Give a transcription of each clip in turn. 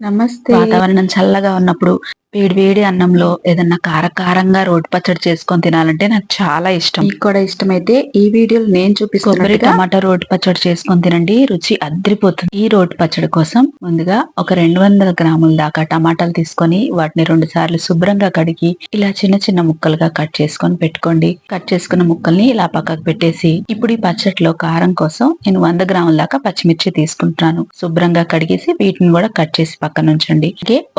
నమస్తే. వాతావరణం చల్లగా ఉన్నప్పుడు వేడి వేడి అన్నంలో ఏదన్నా కారకారంగా రోటి పచ్చడి చేసుకొని తినాలంటే నాకు చాలా ఇష్టం. మీకు కూడా ఇష్టమైతే ఈ వీడియోలో నేను చూపిస్తున్నట్టుగా టమాటా రోటి పచ్చడి చేసుకొని తినండి రుచి అద్రిపోతుంది. ఈ రోటి పచ్చడి కోసం ముందుగా ఒక రెండు వందల గ్రాముల దాకా టమాటాలు తీసుకొని వాటిని రెండు సార్లు శుభ్రంగా కడిగి ఇలా చిన్న చిన్న ముక్కలుగా కట్ చేసుకొని పెట్టుకోండి. కట్ చేసుకున్న ముక్కల్ని ఇలా పక్కకు పెట్టేసి ఇప్పుడు ఈ పచ్చడిలో కారం కోసం నేను వంద గ్రాముల దాకా పచ్చిమిర్చి తీసుకుంటున్నాను. శుభ్రంగా కడిగేసి వీటిని కూడా కట్ చేసి పక్కన ఉంచండి.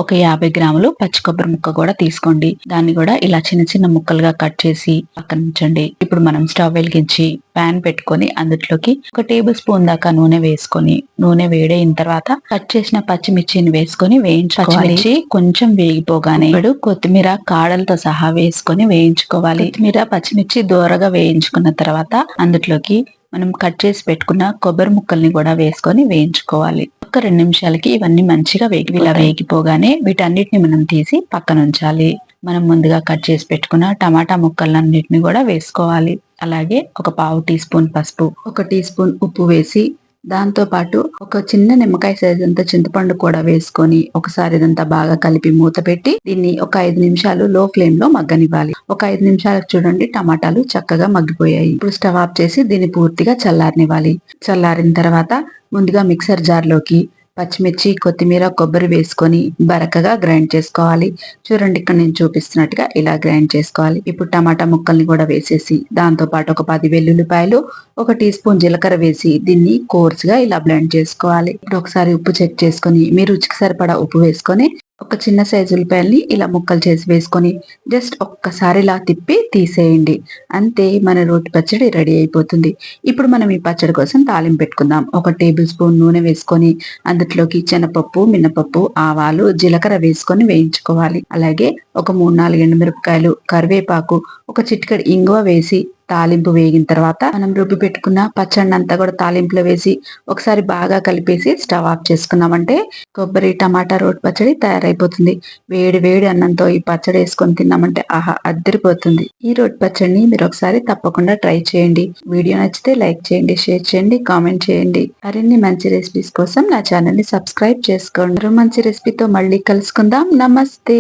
ఒక యాభై గ్రాములు పచ్చి కొబ్బరి ముక్క కూడా తీసుకోండి. దాన్ని కూడా ఇలా చిన్న చిన్న ముక్కలుగా కట్ చేసి పక్కన ఉంచండి. ఇప్పుడు మనం స్టవ్ వెలిగించి పాన్ పెట్టుకొని అందులోకి ఒక టేబుల్ స్పూన్ దాకా నూనె వేసుకొని నూనె వేడైన తర్వాత కట్ చేసిన పచ్చిమిర్చిని వేసుకొని వేయించుకోవాలి. కొంచెం వేగిపోగానే ఇప్పుడు కొత్తిమీర కాడలతో సహా వేసుకొని వేయించుకోవాలి. కొత్తిమీర పచ్చిమిర్చి దూరగా వేయించుకున్న తర్వాత అందులోకి మనం కట్ చేసి పెట్టుకున్న కొబ్బరి ముక్కల్ని కూడా వేసుకొని వేయించుకోవాలి. ఒక రెండు నిమిషాలకి ఇవన్నీ మంచిగా వేగి ఇలా వేగిపోగానే వీటన్నిటిని మనం తీసి పక్కన ఉంచాలి. మనం ముందుగా కట్ చేసి పెట్టుకున్న టమాటా ముక్కలన్నిటిని కూడా వేసుకోవాలి. అలాగే ఒక పావు టీ స్పూన్ పసుపు ఒక టీ స్పూన్ ఉప్పు వేసి దాంతో పాటు ఒక చిన్న నిమ్మకాయ సైజ్ అంత చింతపండు కూడా వేసుకొని ఒకసారి ఇదంతా బాగా కలిపి మూత పెట్టి దీన్ని ఒక ఐదు నిమిషాలు లో ఫ్లేమ్లో మగ్గనివ్వాలి. ఒక ఐదు నిమిషాలకు చూడండి టమాటాలు చక్కగా మగ్గిపోయాయి. ఇప్పుడు స్టవ్ ఆఫ్ చేసి దీన్ని పూర్తిగా చల్లారనివ్వాలి. చల్లారిన తర్వాత ముందుగా మిక్సర్ జార్లోకి పచ్చిమిర్చి కొత్తిమీర కొబ్బరి వేసుకొని బరకగా గ్రైండ్ చేసుకోవాలి. చూడండి ఇక్కడ నేను చూపిస్తున్నట్టుగా ఇలా గ్రైండ్ చేసుకోవాలి. ఇప్పుడు టమాటా ముక్కల్ని కూడా వేసేసి దాంతో పాటు ఒక పది వెల్లుల్లిపాయలు ఒక టీ స్పూన్ జీలకర్ర వేసి దీన్ని కోర్స్గా ఇలా బ్లెండ్ చేసుకోవాలి. ఇప్పుడు ఒకసారి ఉప్పు చెక్ చేసుకొని మీ రుచికి సరిపడా ఉప్పు వేసుకొని ఒక చిన్న సైజు ఉల్లిపాయల్ని ఇలా ముక్కలు చేసి వేసుకొని జస్ట్ ఒక్కసారి ఇలా తిప్పి తీసేయండి. అంతే మన రోటి పచ్చడి రెడీ అయిపోతుంది. ఇప్పుడు మనం ఈ పచ్చడి కోసం తాలింపు పెట్టుకుందాం. ఒక టేబుల్ స్పూన్ నూనె వేసుకొని అందులోకి శనపప్పు మినపప్పు ఆవాలు జీలకర్ర వేసుకొని వేయించుకోవాలి. అలాగే ఒక మూడు నాలుగు ఎండుమిరపకాయలు కరివేపాకు ఒక చిటికెడు ఇంగువ వేసి తాలింపు వేగిన తర్వాత మనం రుబ్బి పెట్టుకున్న పచ్చడి అంతా కూడా తాలింపులో వేసి ఒకసారి బాగా కలిపేసి స్టవ్ ఆఫ్ చేసుకున్నామంటే కొబ్బరి టమాటా రోటి పచ్చడి తయారైపోతుంది. వేడి వేడి అన్నంతో ఈ పచ్చడి వేసుకొని తిన్నామంటే ఆహా అద్దరిపోతుంది. ఈ రోటి పచ్చడిని మీరు ఒకసారి తప్పకుండా ట్రై చేయండి. వీడియో నచ్చితే లైక్ చేయండి షేర్ చేయండి కామెంట్ చేయండి. మరిన్ని మంచి రెసిపీస్ కోసం నా ఛానల్ని సబ్స్క్రైబ్ చేసుకోండి. మంచి రెసిపీతో మళ్ళీ కలుసుకుందాం. నమస్తే.